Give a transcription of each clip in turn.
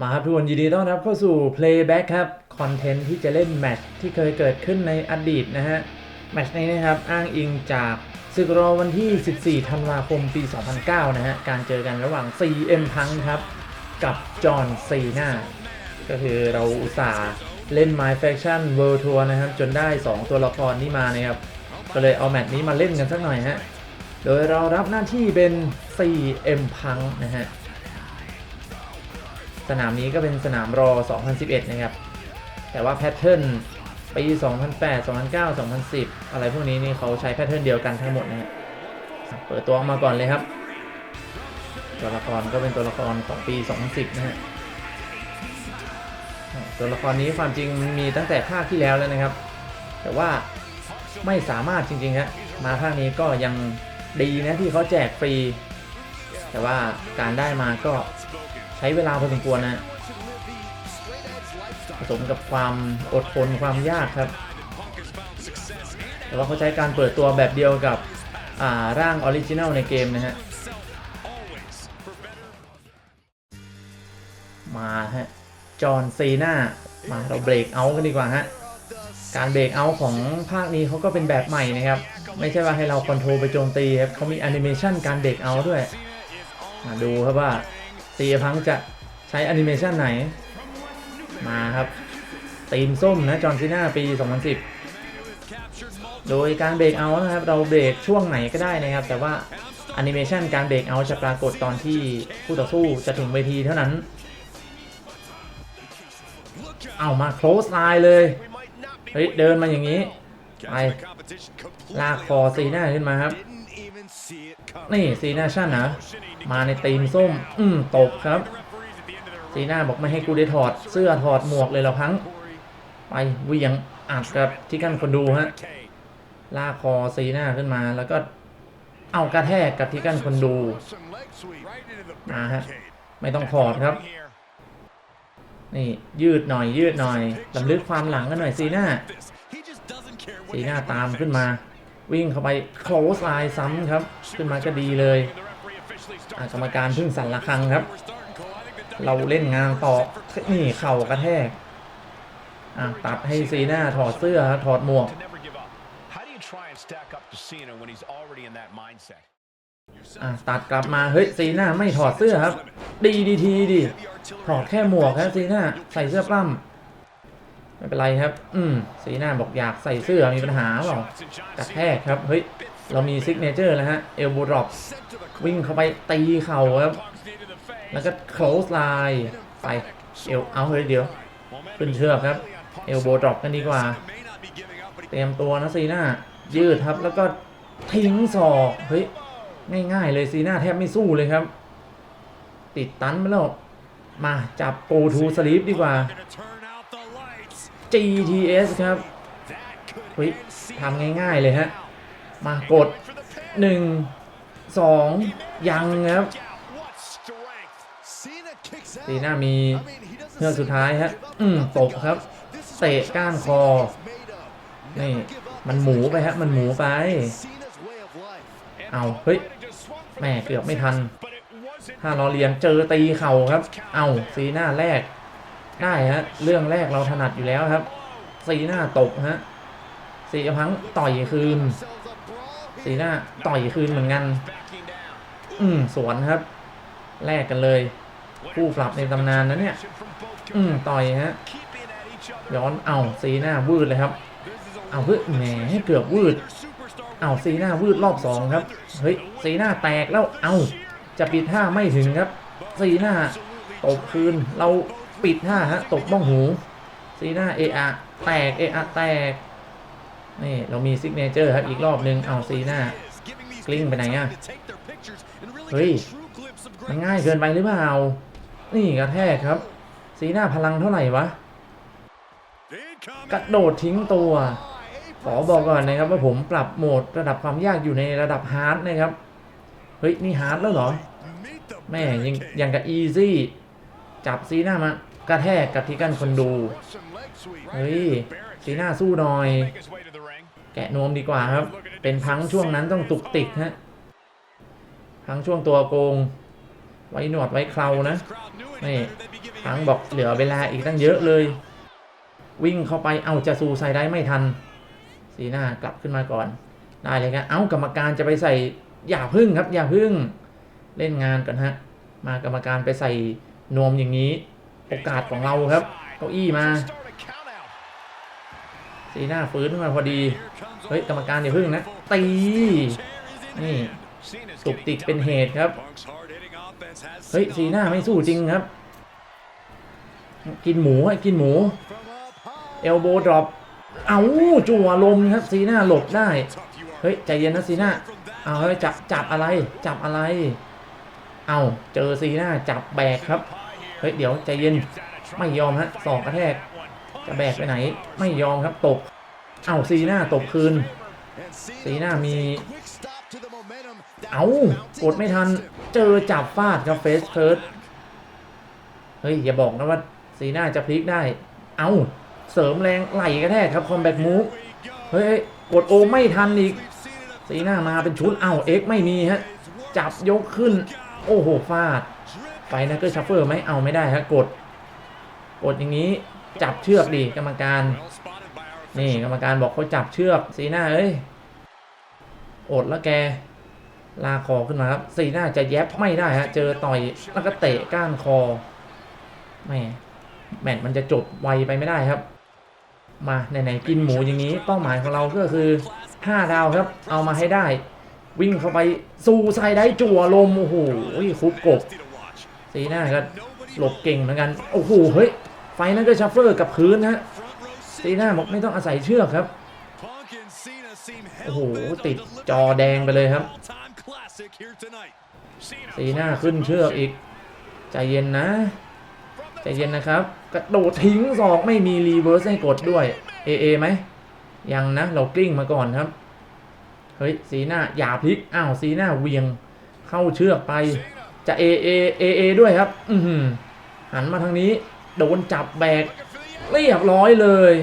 มาครับทุกคนยินดีต้อนรับเข้าสู่ Playback ครับคอนเทนต์ที่จะเล่นแมชที่เคยเกิดขึ้นในอดีตนะฮะแมชนี้นะครับอ้างอิงจากศึกรอวันที่ 14 ธันวาคมปี 2009 นะฮะ การเจอกันระหว่าง CM Punk ครับ กับจอห์นซีนาก็คือเราอุตส่าห์เล่น My Faction World Tour นะครับ จนได้ 2 ตัวละครนี้มานะครับ ก็เลยเอาแมตช์นี้มาเล่นกันสักหน่อยฮะ โดยเรารับหน้าที่เป็น CM Punk นะฮะ สนามนี้ก็เป็นสนามรอ 2011 นะครับ แต่ว่าแพทเทิร์นปี 2008 2009 2010 อะไรพวกนี้นี่เขาใช้แพทเทิร์นเดียวกันทั้งหมดนะฮะเปิดตัวออกมาก่อนเลยครับ ตัวละครก็เป็นตัวละครของปี 2010 นะฮะตัวละครนี้ความจริงมีตั้งแต่ภาคที่แล้วแล้วนะครับ แต่ว่าไม่สามารถจริงๆฮะมาภาคนี้ก็ยังดีนะที่เขาแจกฟรี แต่ว่าการได้มาก็ ใช้เวลาพอสมควรนะผสมกับความอดทนความยากครับ แต่ว่าเขาใช้การเปิดตัวแบบเดียวกับร่างออริจินัลในเกมนะฮะ มาฮะ จอห์นซีนามาเราเบรกเอากันดีกว่าฮะ การเบรกเอาของภาคนี้เขาก็เป็นแบบใหม่นะครับ ไม่ใช่ว่าให้เราคอนโทรลไปโจมตีครับเขามีแอนิเมชันการเบรกเอาด้วย มาดูครับว่า ซีพังจะใช้แอนิเมชันไหน มาครับตีมส้มนะจอห์นซีนาปี 2010 โดยการเบรกเอาท์นะครับ เราเบรกช่วงไหนก็ได้นะครับ แต่ว่าแอนิเมชันการเบรกเอาท์จะปรากฏตอนที่คู่ต่อสู้จะถึงเวทีเท่านั้น เอามา close line เลย เฮ้ย เดินมาอย่างนี้ ไป ลากคอซีหน้าขึ้นมาครับ นี่ซีน้าชั่นนะมาในตีมส้ม อืมตกครับ ซีน้าบอกไม่ให้กูได้ถอดเสื้อถอดหมวกเลยเราพัง ไปเวียงอัดกับที่กันคนดูฮะลากคอซีน้าขึ้นมาแล้วก็เอากระแทกกับที่กันคนดูมาฮะไม่ต้องถอดครับ นี่ยืดหน่อยยืดหน่อยลำลึกความหลังกันหน่อยซีน้าซีน้าตามขึ้นมา วิ่งเข้าไป close line ซ้ำครับ ขึ้นมาก็ดีเลยอะกรรมการเพึ่งสั่นระฆังครับ เราเล่นงานต่อ นี่เข่ากระแทกตัดให้ซีหน้าถอดเสื้อครับถอดหมวก ตัดกลับมา เฮ้ย ซีหน้าไม่ถอดเสื้อครับ ดีดีทีดิถอดแค่หมวกครับซีหน้าใส่เสื้อปล้ำ ไม่เป็นไรครับ อืมซีหน้าบอกอยากใส่เสื้อมีปัญหาเปล่ากระแทกครับ เฮ้ย เรามีซิกเนเจอร์แล้วฮะ เอลโบดรอปวิ่งเข้าไปตีเข่าครับ แล้วก็ close line ไป เอลเอาเฮ้ยเดี๋ยว ขึ้นเชือกครับ เอลโบดรอปกันดีกว่า เตรียมตัวนะซีหน้ายืดครับแล้วก็ทิ้งศอก เฮ้ย ง่ายๆเลยซีหน้าแทบไม่สู้เลยครับ ติดตันไปแล้ว มาจับ go to sleep ดีกว่า GTS ครับเฮ้ยทำง่ายๆเลยฮะ มากด 1 2 ยังครับซีหน้ามีเพื่อกสุดท้ายฮะ อืมตกครับ เตะก้านคอ นี่ มันหมูไปฮะ มันหมูไป เอา เฮ้ย แม่เกือบไม่ทัน ถ้าเราเรียนเจอตีเข่าครับ เอา ซีหน้าแรก ได้ฮะเรื่องแรกเราถนัดอยู่แล้วครับซีหน้าตกฮะสีพังต่อยคืน สีหน้าต่อยคืนเหมือนกัน อืมสวนครับ แลกกันเลย คู่ปรับในตำนานนะเนี่ย อืมต่อยฮะย้อนเอาซีหน้าวืดเลยครับ เอาเพื่อแหมเกือบวืด เอาซีหน้าวืดรอบสองครับ เฮ้ยซีหน้าแตกแล้วเอาจะปิดท่าไม่ถึงครับซีหน้าตบคืนเรา ปิดท่าฮะตบบ้องหูซีหน้าเออะแตกเออะแตกนี่เรามีซิกเนเจอร์ครับอีกรอบนึงเอาซีหน้ากลิ้งไปไหนอะเฮ้ยมันง่ายเกินไปหรือเปล่านี่กระแทกครับ ซีหน้าพลังเท่าไหร่วะกระโดดทิ้งตัว ขอบอกก่อนนะครับว่าผมปรับโหมดระดับความยากอยู่ในระดับฮาร์ดนะครับ เฮ้ย นี่ฮาร์ดแล้วเหรอ แม่ยังยังกับอีซี่ จับซีหน้ามา กระแทกกับที่กันคนดู เฮ้ยซีหน้าสู้หน่อย แกะนวมดีกว่าครับ เป็นพังช่วงนั้นต้องตุกติกฮะพังช่วงตัวโกง ไว้หนวดไว้เครานะนี่ทั้งบอกเหลือเวลาอีกตั้งเยอะเลย วิ่งเข้าไปเอาจะซูใส่ได้ไม่ทัน สีหน้ากลับขึ้นมาก่อน ได้เลยครับเอ้ากรรมการจะไปใส่อย่าพึ่งครับ อย่าพึ่งเล่นงานกันฮะมากรรมการไปใส่นวมอย่างนี้ โอกาสของเราครับเก้าอี้มาสีหน้าฟื้นขึ้นมาพอดี เฮ้ย กรรมการอย่าพึ่งนะ ตี นี่ตุกติกเป็นเหตุครับ เฮ้ยสีหน้าไม่สู้จริงครับ กินหมูให้กินหมู เอลโบดรอป เอาจั่วลมครับสีหน้าหลบได้ เฮ้ย ใจเย็นนะสีหน้าเอาเฮ้ยจับจับอะไร จับอะไร เอาเจอซีหน้าจับแบกครับ ฮ้ยเดี๋ยวใจเย็นไม่ยอมฮะสอกกระแทกจะแบกไปไหน ไม่ยอมครับตบเอาซีหน้าตบคืนสีหน้ามี เอากดไม่ทันเจอจับฟาดครับเฟสเคิร์ดเฮ้ยอย่าบอกนะว่าสีหน้าจะพลิกได้ เอาเสริมแรงไหลกระแทกครับคอมแบทมูฟเฮ้ยกดโอไม่ทันอีกสีหน้ามาเป็นชุดเอาเอ็กไม่มีฮะจับยกขึ้น โอ้โหฟาด ไฟนักเกอร์ชัฟเฟอร์ไหมเอาไม่ได้ฮะกด กดอย่างนี้จับเชือกดิกรรมการ นี่กรรมการบอกเขาจับเชือกสีหน้าเอ้ยอดแล้วแก ลาคอขึ้นมาครับสีหน้าจะแยบไม่ได้ฮะเจอต่อยแล้วก็เตะก้านคอแหม่แมตช์มันจะจบไวไปไม่ได้ครับ มาไหนๆกินหมูอย่างนี้เป้าหมายของเราก็คือ 5 ดาวครับ เอามาให้ได้ วิ่งเข้าไปสู่ไซได้จั่วลมโอ้โหคุบกบ สีหน้าก็หลบเก่งเหมือนกัน โอ้โห เฮ้ย ไฟนั่นก็ชัฟเฟอร์กับพื้นฮะสีหน้าบอกไม่ต้องอาศัยเชือกครับ โอ้โห ติดจอแดงไปเลยครับสีหน้าขึ้นเชือกอีก ใจเย็นนะ ใจเย็นนะครับ กระโดดทิ้งศอกไม่มีรีเวิร์สให้กดด้วย เอเอไหม ยังนะ เรากลิ้งมาก่อนครับ เฮ้ย สีหน้าอย่าพลิก อ้าว สีหน้าเวียง เข้าเชือกไป จะเอเอเอเอด้วยครับ อืหันมาทางนี้ โดนจับแบกเรียบร้อยเลย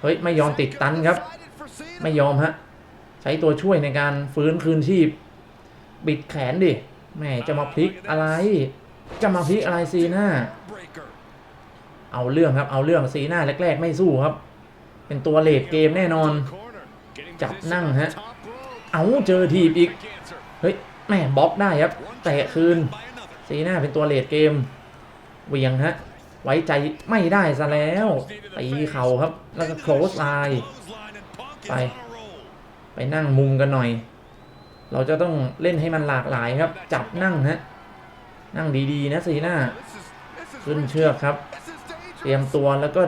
เฮ้ย ไม่ยอมติดตันครับ ไม่ยอมฮะ ใช้ตัวช่วยในการฟื้นคืนชีพ บิดแขนดิแหมจะมาพลิกอะไร จะมาพลิกอะไรซีหน้า เอาเรื่องครับ เอาเรื่องซีหน้าแรก ๆ ไม่สู้ครับ เป็นตัวเลดเกมแน่นอน จับนั่งฮะ เอาเจอทีบอีก แม่บล็อกได้ครับแตะคืนซีหน้าเป็นตัวเลดเกมเวียงฮะไว้ใจไม่ได้ซะแล้วตีเข่าครับ แล้วก็โคลสไลน์ไป ไปนั่งมุมกันหน่อย เราจะต้องเล่นให้มันหลากหลายครับ จับนั่งฮะนั่งดีๆนะซีหน้าขึ้นเชือกครับ เตรียมตัวแล้วก็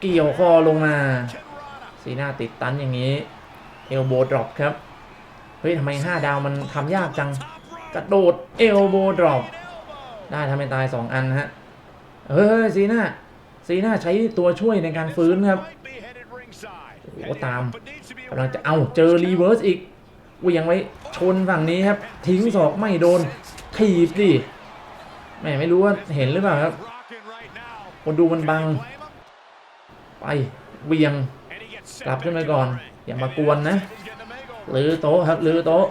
เกี่ยวคอลงมาซีหน้าติดตันอย่างนี้เอลโบดรอปครับ เฮ้ยทำไม 5 ดาวมันทำยากจัง กระโดดเอลโบดรอปได้ทำให้ตาย 2 อันฮะเฮ้ยซีน้าซีน้าใช้ตัวช่วยในการฟื้นครับโอ้ตามกำลังจะเอาเจอรีเวิร์สอีกวียงไว้ชนฝั่งนี้ครับ ทิ้งศอกไม่โดนถีบดิแม่ไม่รู้ว่าเห็นหรือเปล่าครับคนดูมันบัง ไปเวียงกลับขึ้นไปก่อน อย่ามากวนนะ หรือโต๊ะครับหรือโต๊ะ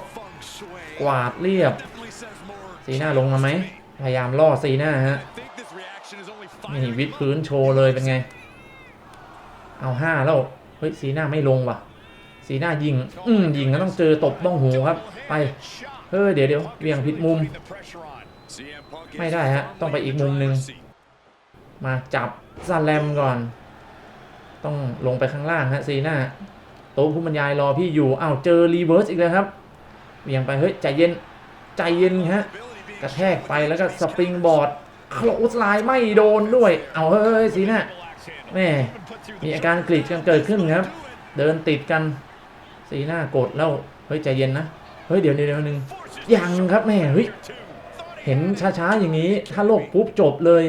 กวาดเรียบ สีหน้าลงมาไหม พยายามล่อสีหน้าฮะนี่วิดพื้นโชว์เลยเป็นไง เอาห้าแล้ว เฮ้ยสีหน้าไม่ลงว่ะ สีหน้ายิง อืมยิงก็ต้องเจอตบบ้องหูครับ ไป เฮ้ยเดี๋ยวเดี๋ยวเวียงผิดมุม ไม่ได้ฮะ ต้องไปอีกมุมหนึ่งมาจับซาแลมก่อน ต้องลงไปข้างล่างฮะสีหน้า ต๊ะผู้บรรยายรอพี่อยู่อ้าวเจอรีเวิร์สอีกแล้วครับเวียงไปเฮ้ยใจเย็นใจเย็นฮะกระแทกไปแล้วก็สปริงบอร์ดโคลสไลน์ไม่โดนด้วย เอาเฮ้ยสีหน้าแม่มีอาการกรีดกันเกิดขึ้นครับ เดินติดกันสีหน้ากดแล้วเฮ้ยใจเย็นนะเฮ้ยเดี๋ยวเดี๋ยวเดี๋ยวหนึงยังครับแม่เฮ้ยเห็นช้าๆอย่างนี้ถ้าโลกปุ๊บจบเลย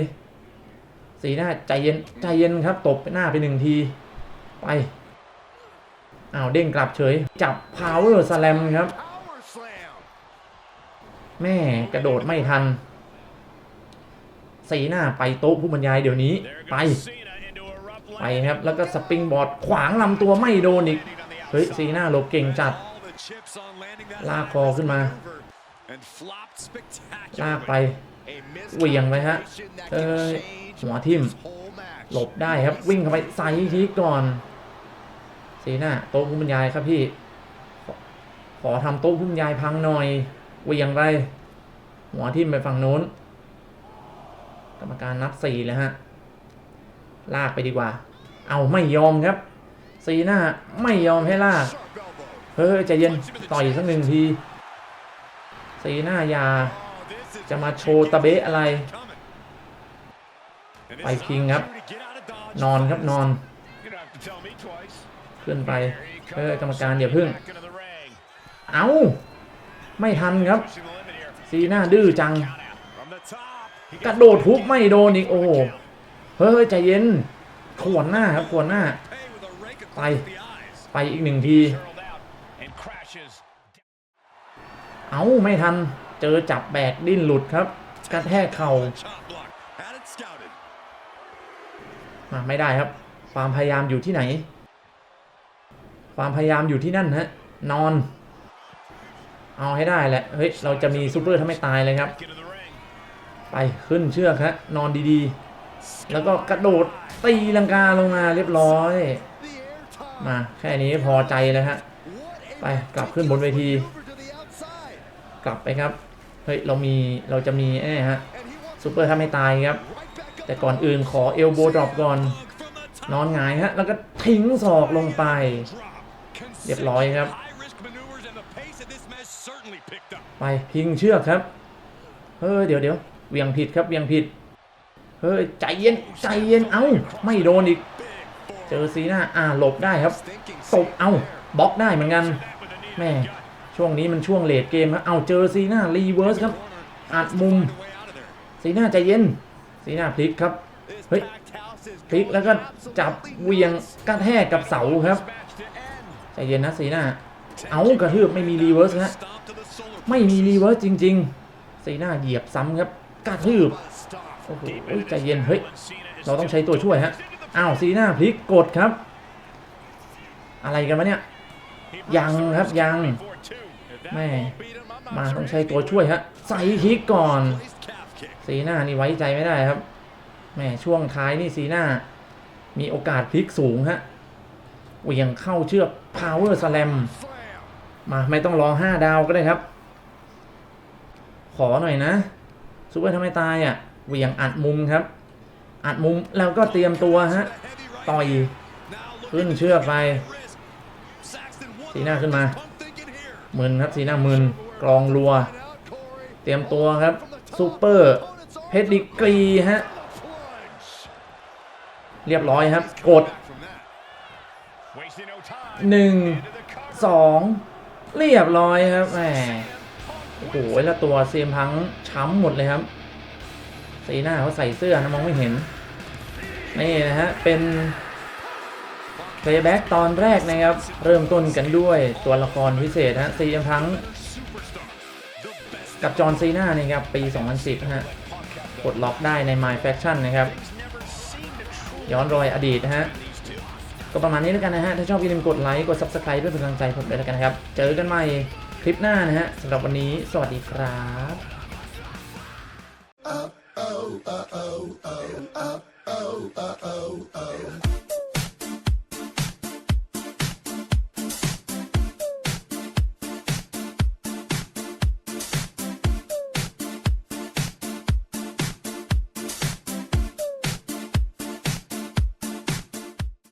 สีหน้าใจเย็นใจเย็นครับตบไปหน้าไปหนึ่งทีไป อ้าวเด้งกลับเฉย จับพาวเวอร์สแลมครับ แม่กระโดดไม่ทัน สีหน้าไปโต๊ะผู้บรรยายเดี๋ยวนี้ไป ไปครับ แล้วก็สปริงบอร์ดขวางลำตัวไม่โดนอีก เฮ้ยสีหน้าหลบเก่งจัด ลากคอขึ้นมา ลากไปเหวี่ยงไปฮะเอ้ยหัวทิ่มหลบได้ครับวิ่งเข้าไปใส่ทีก่อน สีหน้าโต๊ะผู้บรรยายครับพี่ ขอขอทำโต๊ะผู้บรรยายพังหน่อยเวียงไปหัวทิ่มไปฝั่งโน้น กรรมการนับสี่เลยฮะ ลากไปดีกว่า เอาไม่ยอมครับ สีหน้าไม่ยอมให้ลาก เฮ้ยใจเย็นต่อยสักหนึ่งที สีหน้ายา จะมาโชว์ตะเบะอะไร ไปคิงครับ นอนครับนอน ขึ้นไปเออกรรมการอย่าพึ่ง เอาไม่ทันครับสีหน้าดื้อจัง กระโดดทุบไม่โดนอีกโอ้โหเฮ้ยใจเย็น ขวนหน้าครับขวนหน้า ไปไปอีกหนึ่งที เอาไม่ทัน เจอจับแบกดิ้นหลุดครับ กระแทกเข่ามาไม่ได้ครับ ความพยายามอยู่ที่ไหน ความพยายามอยู่ที่นั่นฮะนอน เอาให้ได้แหละเฮ้ยเราจะมีซูเปอร์ถ้าไม่ตายเลยครับ ไปขึ้นเชือกฮะนอนดีๆ แล้วก็กระโดดตีลังกาลงมาเรียบร้อย มาแค่นี้พอใจแล้วฮะไปกลับขึ้นบนเวที กลับไปครับเฮ้ยเรามีเราจะมีไอ้นี่ฮะซูเปอร์ถ้าไม่ตายครับ แต่ก่อนอื่นขอเอลโบดรอปก่อนนอนหงายฮะ แล้วก็ทิ้งศอกลงไป เรียบร้อยครับ ไปพิงเชือกครับ เฮ้ยเดี๋ยวเดี๋ยวเวียงผิดครับเวียงผิด เฮ้ยใจเย็นใจเย็นเอ้าไม่โดนอีก เจอซีหน้าอ่าหลบได้ครับตบเอ้าบล็อกได้เหมือนกันแม่ช่วงนี้มันช่วงเลดเกมครับเอาเจอซีหน้ารีเวิร์สครับอัดมุมซีหน้าใจเย็นซีหน้าพลิกครับเฮ้ยพลิกแล้วก็จับเหวียงกระแทกกับเสาครับใจ เย็นนะซีหน้า เอากระทืบไม่มีรีเวิร์สฮะ ไม่มีรีเวิร์สจริงๆซีหน้าเหยียบซ้ำครับ กระทืบ โอ้โหใจเย็น เฮ้ย เราต้องใช้ตัวช่วยฮะ อ้าวซีหน้าพลิกกดครับ อะไรกันวะเนี่ย ยังครับยัง แม่มาต้องใช้ตัวช่วยฮะ ใส่คิกก่อนซีหน้านี่ไว้ใจไม่ได้ครับ แม่ช่วงท้ายนี่ซีหน้า มีโอกาสพลิกสูงฮะ เวียงเข้าเชือก power slam มาไม่ต้องรอห้าดาวก็ได้ครับ ขอหน่อยนะซูเปอร์ทำไมตายอะเวียงอัดมุมครับ อัดมุมแล้วก็เตรียมตัวฮะต่อยขึ้นเชือกไปสีหน้าขึ้นมามึนครับสีหน้ามึนกรองรัว เตรียมตัวครับซูเปอร์เพชรดิกรีฮะเรียบร้อยครับ กด หนึ่งสองเรียบร้อยครับแหมโอ้โหแล้วตัวเซียมพังช้ำหมดเลยครับ สีหน้าเขาใส่เสื้อนะมองไม่เห็น นี่นะฮะ เป็นเพลย์แบ็กตอนแรกนะครับ เริ่มต้นกันด้วยตัวละครพิเศษฮะซีเอ็มพัง กับจอห์นซีนานะครับ ปี 2010 ฮะกดล็อกได้ใน My Faction นะครับ ย้อนรอยอดีตฮะ ก็ประมาณนี้แล้วกันนะฮะ ถ้าชอบอย่าลืมกดไลค์ กด Subscribe เพื่อเป็นกำลังใจผมด้วยแล้วกันนะครับ เจอกันใหม่คลิปหน้านะฮะสำหรับวันนี้สวัสดีครับ oh, oh, oh, oh, oh, oh, oh, oh.